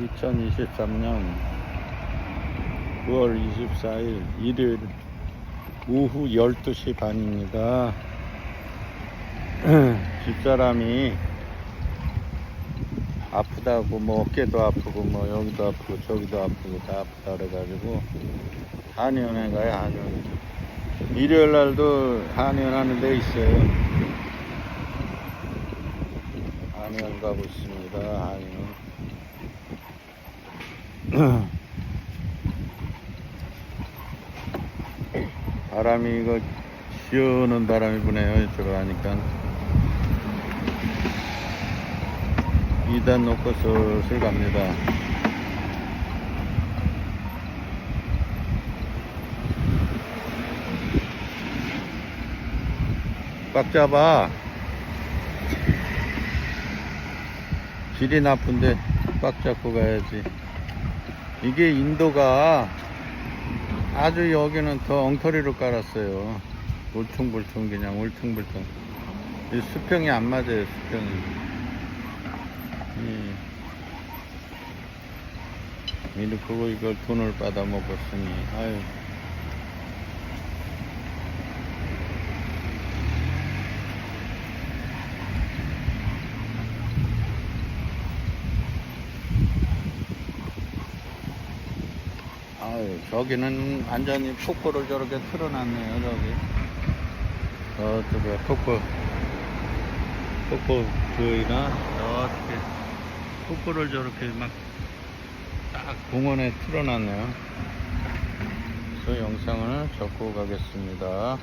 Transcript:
2023년 9월 24일 일요일 오후 12시 반입니다. 집사람이 아프다고 뭐 어깨도 아프고 뭐 여기도 아프고 저기도 아프고 다 아프다 그래가지고 한의원에 가요 한의원. 일요일 날도 한의원 하는 데 있어요. 한의원 가고 있습니다 한의원 바람이 이거 시원한 바람이 부네요 이쪽으로 하니까. 2단 놓고 슬슬 갑니다. 꽉 잡아. 길이 나쁜데 꽉 잡고 가야지 이게 인도가 아주 여기는 더 엉터리로 깔았어요. 울퉁불퉁 그냥 울퉁불퉁. 이 수평이 안 맞아요 수평이. 이 이렇게 이걸 돈을 받아 먹었으니 아유 아유, 저기는 완전히 폭포를 저렇게 틀어놨네요, 저기. 저쪽에 폭포, 폭포 보이나? 저렇게 폭포를 저렇게 막 딱 공원에 틀어놨네요. 그 영상을 접고 가겠습니다.